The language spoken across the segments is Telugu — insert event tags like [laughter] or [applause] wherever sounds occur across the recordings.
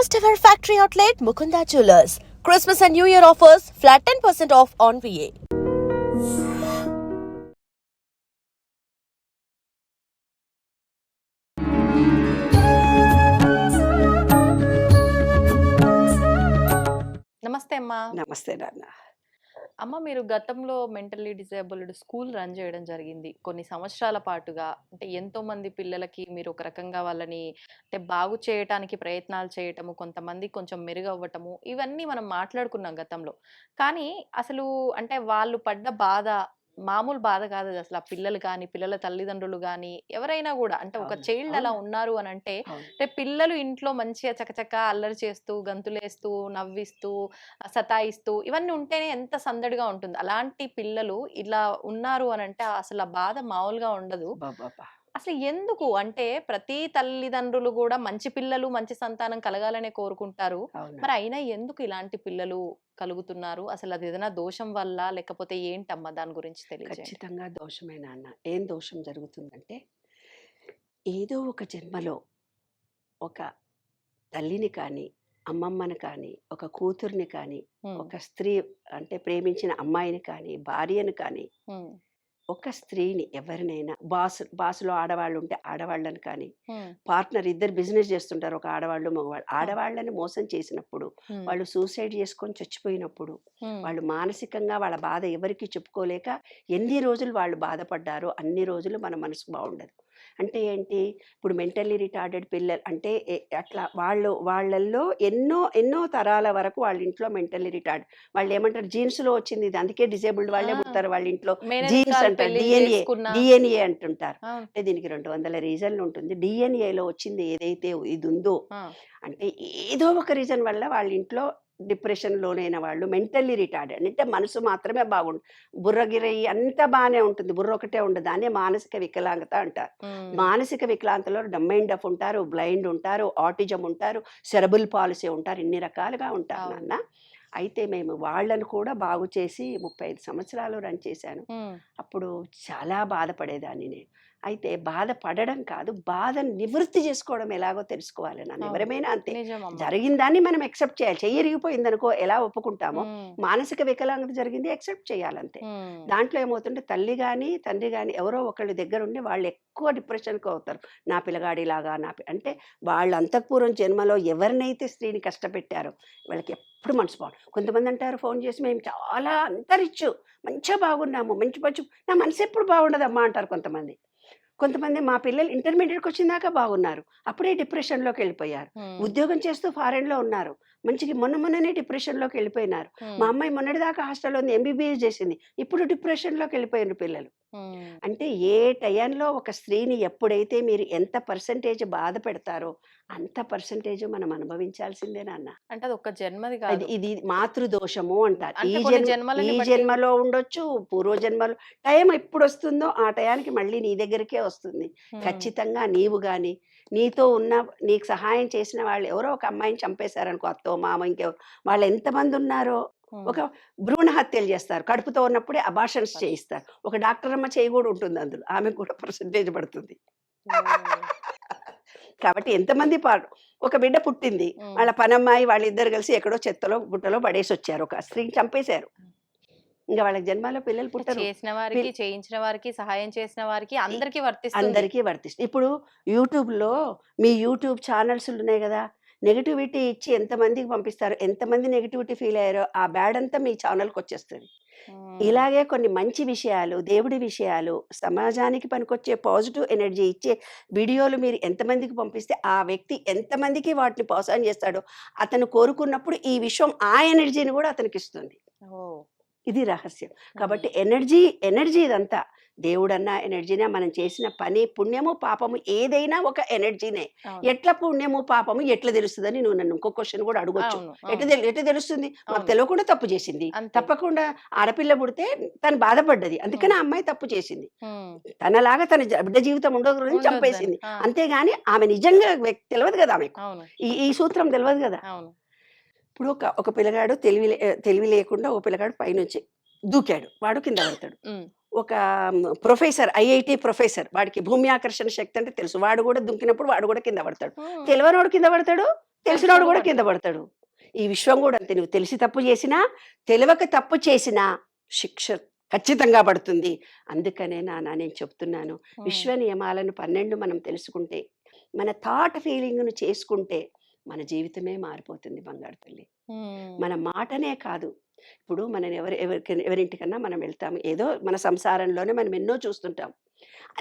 First ever factory outlet Mukunda Jewelers. Christmas and New Year offers flat 10% off on VA. నమస్తే అమ్మా నమస్తే నాన్న అమ్మ మీరు గతంలో మెంటల్లీ డిసేబుల్డ్ స్కూల్ రన్ చేయడం జరిగింది. కొన్ని సంవత్సరాల పాటుగా అంటే ఎంతో మంది పిల్లలకి మీరు ఒక రకంగా వాళ్ళని అంటే బాగు చేయటానికి ప్రయత్నాలు చేయటము కొంతమంది కొంచెం మెరుగవ్వటము ఇవన్నీ మనం మాట్లాడుకున్నాం గతంలో. కానీ అసలు అంటే వాళ్ళు పడ్డ బాధ మామూలు బాధ కాదు అసలు. ఆ పిల్లలు కానీ పిల్లల తల్లిదండ్రులు కానీ ఎవరైనా కూడా అంటే ఒక చైల్డ్ అలా. ఉన్నారు అని అంటే. అంటే పిల్లలు ఇంట్లో మంచిగా చకచక అల్లరి చేస్తూ గంతులేస్తూ నవ్విస్తూ సతాయిస్తూ ఇవన్నీ ఉంటేనే ఎంత సందడిగా ఉంటుంది. అలాంటి పిల్లలు ఇలా ఉన్నారు అని అంటే అసలు ఆ బాధ మామూలుగా ఉండదు. అసలు ఎందుకు? అంటే ప్రతి తల్లిదండ్రులు కూడా మంచి పిల్లలు మంచి సంతానం కలగాలనే కోరుకుంటారు. మరి అయినా ఎందుకు ఇలాంటి పిల్లలు కలుగుతున్నారు. అసలు అది ఏదైనా దోషం వల్ల లేకపోతే ఏంటమ్మా దాని గురించి తెలియజేయండి? ఖచ్చితంగా దోషమే నాన్న. ఏం దోషం జరుగుతుందంటే ఏదో ఒక జన్మలో ఒక తల్లిని కానీ అమ్మమ్మని కానీ ఒక కూతుర్ని కానీ ఒక స్త్రీ అంటే ప్రేమించిన అమ్మాయిని కానీ భార్యను కానీ ఒక స్త్రీని ఎవరినైనా బాస్ బాసులో ఆడవాళ్ళు ఉంటే ఆడవాళ్ళని కానీ పార్ట్నర్ ఇద్దరు బిజినెస్ చేస్తుంటారు ఒక ఆడవాళ్ళు మగవాళ్ళు. ఆడవాళ్ళని మోసం చేసినప్పుడు వాళ్ళు సూసైడ్ చేసుకొని చచ్చిపోయినప్పుడు వాళ్ళు మానసికంగా వాళ్ళ బాధ ఎవరికి చెప్పుకోలేక ఎన్ని రోజులు వాళ్ళు బాధపడ్డారో అన్ని రోజులు మన మనసు బాగుండదు అంటే ఏంటి? ఇప్పుడు మెంటల్లీ రిటార్డెడ్ పిల్లలు అంటే అట్లా వాళ్ళు వాళ్ళల్లో ఎన్నో ఎన్నో తరాల వరకు వాళ్ళ ఇంట్లో మెంటల్లీ రిటార్డ్. వాళ్ళు ఏమంటారు జీన్స్లో వచ్చింది ఇది అందుకే డిసేబుల్డ్ వాళ్ళే. పుడతారు వాళ్ళ ఇంట్లో. జీన్స్ అంటారు డిఎన్ఏ. డిఎన్ఏ అంటుంటారు. అంటే దీనికి రెండు వందల రీజన్లు ఉంటుంది. డిఎన్ఏలో వచ్చింది ఏదైతే ఇది ఉందో అంటే ఏదో ఒక రీజన్ వల్ల వాళ్ళ ఇంట్లో డిప్రెషన్ లోనైన వాళ్ళు మెంటల్లీ రిటార్డెడ్ అంటే మనసు మాత్రమే బాగుండు బుర్రగిరి అంతా బాగానే ఉంటుంది. బుర్ర ఒకటే ఉండదు. దాన్నే మానసిక వికలాంగత అంటారు. మానసిక వికలాంతలో డమ్మైండ్ ఆఫ్ ఉంటారు బ్లైండ్ ఉంటారు ఆటిజం ఉంటారు సెరబుల్ పాలసీ ఉంటారు ఇన్ని రకాలుగా ఉంటారు. నాన్న. అయితే మేము వాళ్ళను కూడా బాగు చేసి ముప్పై ఐదు సంవత్సరాలు రన్ చేశాను. అప్పుడు చాలా బాధపడేదాన్ని నేను. అయితే బాధపడడం కాదు బాధ నివృత్తి చేసుకోవడం ఎలాగో తెలుసుకోవాలి. నన్ను. ఎవరమైనా అంతే. జరిగిన దాన్ని మనం ఎక్సెప్ట్ చేయాలి. చెయ్యరిగిపోయింది అనుకో ఎలా ఒప్పుకుంటామో మానసిక వికలాంగత జరిగింది ఎక్సెప్ట్ చేయాలంతే. దాంట్లో ఏమవుతుంటే తల్లి కానీ తండ్రి కానీ ఎవరో ఒకళ్ళ దగ్గర ఉండి వాళ్ళు ఎక్కువ డిప్రెషన్కి అవుతారు. నా పిల్లగాడిలాగా నా అంటే వాళ్ళ అంతఃపూర్వం జన్మలో ఎవరినైతే స్త్రీని కష్టపెట్టారో వాళ్ళకి ఎప్పుడు మనసు బాగుంది కొంతమంది అంటారు ఫోన్ చేసి మేము చాలా అంతరిచ్చు మంచిగా బాగున్నాము మంచి మంచి నా మనసు ఎప్పుడు బాగుండదమ్మా అంటారు కొంతమంది. కొంతమంది మా పిల్లలు ఇంటర్మీడియట్కి వచ్చిందాకా బాగున్నారు. అప్పుడే డిప్రెషన్లోకి వెళ్ళిపోయారు. ఉద్యోగం చేస్తూ ఫారెన్లో ఉన్నారు. మంచిగా మొన్న మొన్ననే డిప్రెషన్లోకి వెళ్ళిపోయినారు. మా అమ్మాయి మొన్నటిదాకా హాస్టల్లో ఉంది ఎంబీబీఎస్ చేసింది. ఇప్పుడు డిప్రెషన్లోకి వెళ్ళిపోయినారు పిల్లలు. అంటే ఏ టైంలో ఒక స్త్రీని ఎప్పుడైతే మీరు ఎంత పర్సంటేజ్ బాధ పెడతారో అంత పర్సంటేజ్ మనం అనుభవించాల్సిందే నాన్న. అంటే అది ఒక జన్మది కాదు. ఇది మాతృదోషము అంటారు ఈ జన్మ ఈ జన్మలో ఉండొచ్చు పూర్వ జన్మలో టైం ఎప్పుడు వస్తుందో ఆ టయానికి మళ్ళీ నీ దగ్గరికే వస్తుంది. ఖచ్చితంగా నీవు కానీ నీతో ఉన్న నీకు సహాయం చేసిన వాళ్ళు ఎవరో ఒక అమ్మాయిని చంపేశారనుకో అత్తో మామ ఇంకెవరు వాళ్ళు ఎంతమంది ఉన్నారో ఒక భ్రూణ హత్యలు చేస్తారు. కడుపుతో ఉన్నప్పుడే అబాషన్స్ చేయిస్తారు. ఒక డాక్టర్ అమ్మ చేయి కూడా ఉంటుంది అందులో. ఆమెకు కూడా పర్సంటేజ్ పడుతుంది. కాబట్టి ఎంతమంది పాడు. ఒక బిడ్డ పుట్టింది. వాళ్ళ పనమ్మాయి వాళ్ళిద్దరు కలిసి ఎక్కడో చెత్తలో గుట్టలో పడేసి వచ్చారు ఒక స్త్రీని చంపేశారు. ఇంకా వాళ్ళకి జన్మలో పిల్లలు పుట్టరు. చేసిన వారికి చేయించిన వారికి సహాయం చేసిన వారికి అందరికి వర్తిస్తుంది. అందరికీ వర్తిస్తుంది. ఇప్పుడు యూట్యూబ్లో మీ యూట్యూబ్ ఛానల్స్ ఉన్నాయి కదా. నెగిటివిటీ ఇచ్చి ఎంతమందికి పంపిస్తారు ఎంతమంది నెగిటివిటీ ఫీల్ అయ్యారో ఆ బ్యాడ్ అంతా మీ ఛానల్కి వచ్చేస్తుంది. ఇలాగే కొన్ని మంచి విషయాలు దేవుడి విషయాలు సమాజానికి పనికొచ్చే పాజిటివ్ ఎనర్జీ ఇచ్చే వీడియోలు మీరు ఎంతమందికి పంపిస్తే ఆ వ్యక్తి ఎంతమందికి వాటిని ప్రోత్సాహం చేస్తాడో అతను కోరుకున్నప్పుడు ఈ విషయం ఆ ఎనర్జీని కూడా అతనికి ఇస్తుంది. ఇది రహస్యం. కాబట్టి ఎనర్జీ ఎనర్జీ ఇదంతా. దేవుడన్నా ఎనర్జీనే మనం చేసిన పని పుణ్యము పాపము ఏదైనా ఒక ఎనర్జీనే. ఎట్లా పుణ్యము పాపము ఎట్లా తెలుస్తుందని నువ్వు నన్ను ఇంకో క్వశ్చన్ కూడా అడగొచ్చు. ఎట్లా ఎట్లా తెలుస్తుంది? మాకు. తెలియకుండా తప్పు చేసింది. తప్పకుండా ఆడపిల్ల పుడితే తను బాధపడ్డది. అందుకని ఆ అమ్మాయి తప్పు చేసింది. తనలాగా తన బిడ్డ జీవితం ఉండదు. చంపేసింది. అంతేగాని ఆమె నిజంగా తెలియదు కదా ఆమెకు. ఈ ఈ సూత్రం తెలియదు కదా. ఇప్పుడు ఒక ఒక పిల్లగాడు తెలివి లే- తెలివి లేకుండా ఒక పిల్లగాడు పైనుంచి దూకాడు. వాడు కింద [coughs] పడతాడు. ఒక ప్రొఫెసర్ ఐఐటి ప్రొఫెసర్ వాడికి భూమి ఆకర్షణ శక్తి అంటే తెలుసు. వాడు కూడా దుంకినప్పుడు వాడు కూడా కింద పడతాడు. ఉమ్, తెలియనోడు కింద పడతాడు తెలిసినవాడు కూడా కింద పడతాడు. ఈ విశ్వం కూడా అంతే. నువ్వు తెలిసి తప్పు చేసినా తెలియక తప్పు చేసినా శిక్ష ఖచ్చితంగా పడుతుంది. అందుకనే నాన్న నేను చెప్తున్నాను. విశ్వ నియమాలను పన్నెండు మనం తెలుసుకుంటే మన థాట్ ఫీలింగ్ను చేసుకుంటే మన జీవితమే మారిపోతుంది బంగారు తల్లి. మన మాటనే కాదు. ఇప్పుడు మనం ఎవరి ఎవరికి ఎవరింటికన్నా మనం వెళ్తాము. ఏదో మన సంసారంలోనే మనం ఎన్నో చూస్తుంటాం.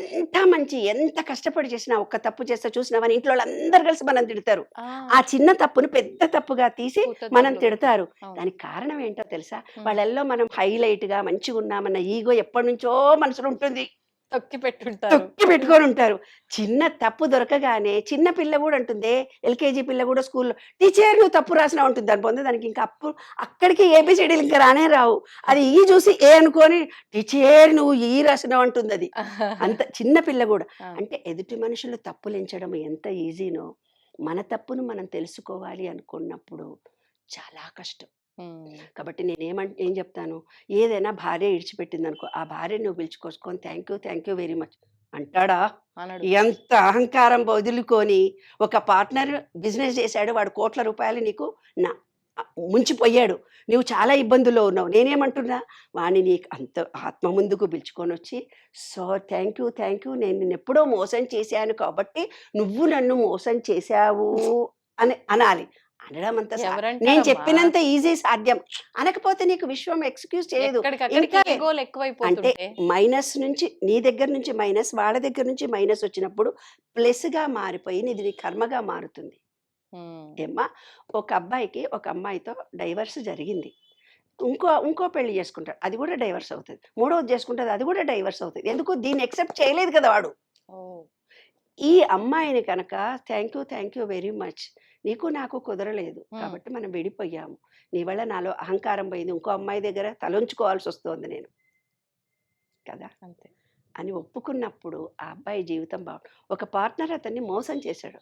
అంత మంచి ఎంత కష్టపడి చేసినా ఒక్క తప్పు చేస్తే చూసినా మన ఇంట్లో అందరు కలిసి మనం తిడతారు. ఆ, చిన్న తప్పును పెద్ద తప్పుగా తీసి మనం తిడతారు. దానికి కారణం ఏంటో తెలుసా? వాళ్ళల్లో మనం హైలైట్గా మంచిగా ఉన్నామన్న ఈగో ఎప్పటి నుంచో మనసులో ఉంటుంది. తొక్కి పెట్టుంటారు. తొక్కి పెట్టుకొని ఉంటారు చిన్న తప్పు దొరకగానే చిన్న పిల్ల కూడా అంటుంది ఎల్కేజీ పిల్ల కూడా స్కూల్లో టీచర్ నువ్వు తప్పు రాసినా ఉంటుంది దాని పొందే దానికి ఇంకా అప్పు అక్కడికి ఏబిసిడీలు ఇంకా రానే రావు. అది ఈ చూసి ఏ అనుకొని టీచర్ నువ్వు ఈ రాసినావు అంటుంది అది అంత చిన్న పిల్ల కూడా. అంటే ఎదుటి మనుషులు తప్పులు ఎంచడం ఎంత ఈజీనో మన తప్పును మనం తెలుసుకోవాలి అనుకున్నప్పుడు చాలా కష్టం. కాబట్టి నేనేమంట ఏం చెప్తాను? ఏదైనా భార్య ఇడిచిపెట్టింది అనుకో ఆ భార్య నువ్వు పిలుచుకోసుకొని thank you thank you very much అంటాడా? ఎంత అహంకారం వదులుకొని ఒక పార్ట్నర్ బిజినెస్ చేశాడు వాడు కోట్ల రూపాయలు నీకు నా ముంచిపోయాడు. నువ్వు చాలా ఇబ్బందుల్లో ఉన్నావు. నేనేమంటున్నా? వాడిని నీకు అంత ఆత్మ ముందుకు పిలుచుకొని వచ్చి so thank you thank you. నేను నిన్ను ఎప్పుడో మోసం చేశాను కాబట్టి నువ్వు నన్ను మోసం చేశావు అని అనాలి. అనడం అంత నేను? చెప్పినంత ఈజీ సాధ్యం. అనకపోతే నీకు విశ్వం ఎక్స్క్యూజ్ చేయదు. అంటే మైనస్ నుంచి నీ దగ్గర నుంచి మైనస్ వాళ్ళ దగ్గర నుంచి మైనస్ వచ్చినప్పుడు ప్లస్గా మారిపోయి ఇది నీ కర్మగా మారుతుంది. ఏమ్మా? ఒక అబ్బాయికి ఒక అమ్మాయితో డైవర్స్ జరిగింది. ఇంకో ఇంకో పెళ్ళి చేసుకుంటాడు. అది కూడా డైవర్స్ అవుతుంది. మూడవది చేసుకుంటుంది అది కూడా డైవర్స్ అవుతుంది. ఎందుకు? దీన్ని ఎక్సెప్ట్ చేయలేదు కదా వాడు. ఈ అమ్మాయిని కనుక thank you thank you very much. నీకు నాకు కుదరలేదు. కాబట్టి మనం విడిపోయాము. నీ వల్ల నాలో అహంకారం పోయింది. ఇంకో అమ్మాయి దగ్గర తలంచుకోవాల్సి వస్తుంది నేను. కదా? అంతే. అని ఒప్పుకున్నప్పుడు ఆ అబ్బాయి జీవితం బాగు ఒక పార్ట్నర్ అతన్ని మోసం చేశాడు.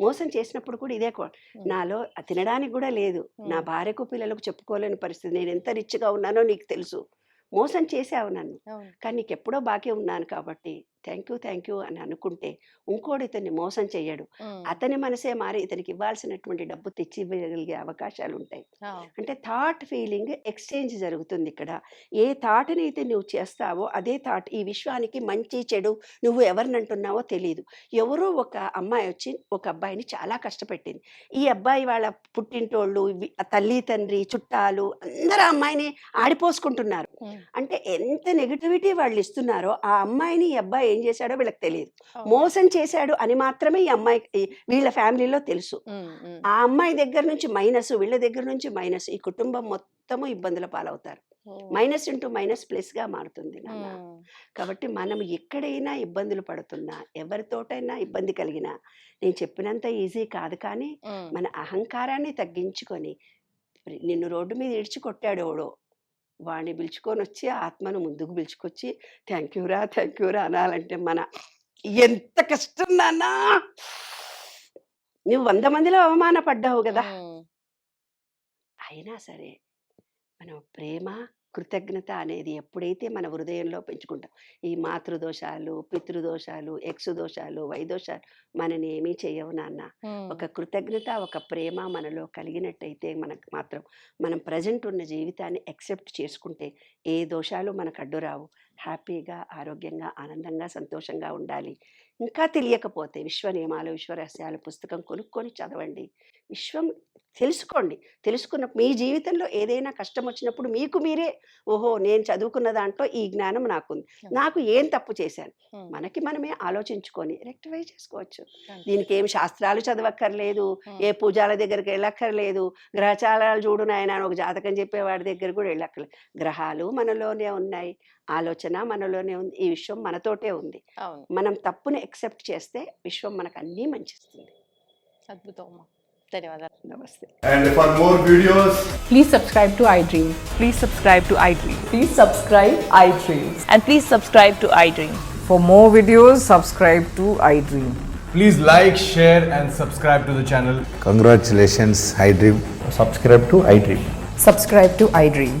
మోసం చేసినప్పుడు కూడా ఇదే కో-. నాలో తినడానికి కూడా లేదు. నా. భార్యకు పిల్లలకు చెప్పుకోలేని పరిస్థితి. నేను ఎంత రిచ్గా ఉన్నానో నీకు తెలుసు. మోసం చేసావు నన్ను. కానీ నీకు ఎప్పుడో బాకీ ఉన్నాను కాబట్టి థ్యాంక్ యూ థ్యాంక్ యూ అని అనుకుంటే ఇంకోటి ఇతన్ని మోసం చెయ్యడు. ఉమ్, అతని మనసే మారి ఇతనికి ఇవ్వాల్సినటువంటి డబ్బు తెచ్చి ఇవ్వగలిగే అవకాశాలు ఉంటాయి. అంటే థాట్ ఫీలింగ్ ఎక్స్చేంజ్ జరుగుతుంది ఇక్కడ. ఏ థాట్ని అయితే నువ్వు చేస్తావో అదే థాట్ ఈ విశ్వానికి మంచి చెడు నువ్వు ఎవరిని అంటున్నావో తెలియదు ఎవరో ఒక అమ్మాయి వచ్చి ఒక అబ్బాయిని చాలా కష్టపెట్టింది. ఈ అబ్బాయి వాళ్ళ పుట్టింటోళ్ళు తల్లి తండ్రి చుట్టాలు అందరూ అమ్మాయిని ఆడిపోసుకుంటున్నారు. అంటే ఎంత నెగిటివిటీ వాళ్ళు ఇస్తున్నారో ఆ అమ్మాయిని ఈ అబ్బాయి ఏం చేశాడో వీళ్ళకి తెలియదు. మోసం చేశాడు అని మాత్రమే ఈ అమ్మాయి వీళ్ళ ఫ్యామిలీలో తెలుసు. ఆ అమ్మాయి దగ్గర నుంచి మైనస్ వీళ్ళ దగ్గర నుంచి మైనస్ ఈ కుటుంబం మొత్తము ఇబ్బందుల పాలవుతారు. మైనస్ ఇంటూ మైనస్ ప్లస్గా మారుతుంది నాన్న. కాబట్టి మనం ఎక్కడైనా ఇబ్బందులు పడుతున్నా ఎవరితోటైనా ఇబ్బంది కలిగినా నేను చెప్పినంత ఈజీ కాదు కానీ మన అహంకారాన్ని తగ్గించుకొని నిన్ను రోడ్డు మీద ఇడిచి కొట్టాడు ఎవడో వాడిని పిలుచుకొని వచ్చి ఆత్మను ముందుకు పిలుచుకొచ్చి థ్యాంక్ యూరా థ్యాంక్ యూరా అనాలంటే మన ఎంత కష్టం నాన్నా నువ్వు వంద మందిలో అవమానపడ్డావు కదా. అయినా సరే మనం ప్రేమ కృతజ్ఞత అనేది ఎప్పుడైతే మన హృదయంలో పెంచుకుంటాం. ఈ మాతృదోషాలు పితృదోషాలు ఎక్స్ దోషాలు వైదోషాలు మనని ఏమీ చేయవు నాన్న. ఒక కృతజ్ఞత ఒక ప్రేమ మనలో కలిగినట్టయితే మనకు మాత్రం మనం ప్రజెంట్ ఉన్న జీవితాన్ని యాక్సెప్ట్ చేసుకుంటే ఏ దోషాలు మనకు అడ్డు రావు హ్యాపీగా ఆరోగ్యంగా ఆనందంగా సంతోషంగా ఉండాలి. ఇంకా తెలియకపోతే విశ్వ నియమాలు విశ్వ రహస్యాలు పుస్తకం కొనుక్కొని చదవండి. విశ్వం తెలుసుకోండి. తెలుసుకున్న మీ జీవితంలో ఏదైనా కష్టం వచ్చినప్పుడు మీకు మీరే ఓహో నేను చదువుకున్న దాంట్లో ఈ జ్ఞానం నాకుంది. నాకు ఏం తప్పు చేశాను? మనకి మనమే ఆలోచించుకొని రెక్టిఫై చేసుకోవచ్చు. దీనికి ఏం శాస్త్రాలు చదవక్కర్లేదు ఏ పూజాల దగ్గరికి వెళ్ళక్కర్లేదు గ్రహచారాలు చూడు నాయన ఒక జాతకం చెప్పేవాడి దగ్గర కూడా వెళ్ళక్కర్లేదు. గ్రహాలు మనలోనే ఉన్నాయి. ఆలోచన మనలోనే ఉంది ఈ విశ్వం మనతోటే ఉంది అవును మనం తప్పుని ఎక్సెప్ట్ చేస్తే విశ్వం మనకు అన్నీ మంచిస్తుంది అద్భుతం ధన్యవాదాలు నమస్తే for more videos, Please subscribe to iDream. Please subscribe to iDream. Please subscribe iDream. And please subscribe to iDream. For more videos, subscribe to iDream. please like, share, and subscribe to the channel. Congratulations, iDream. subscribe to iDream. Subscribe to iDream.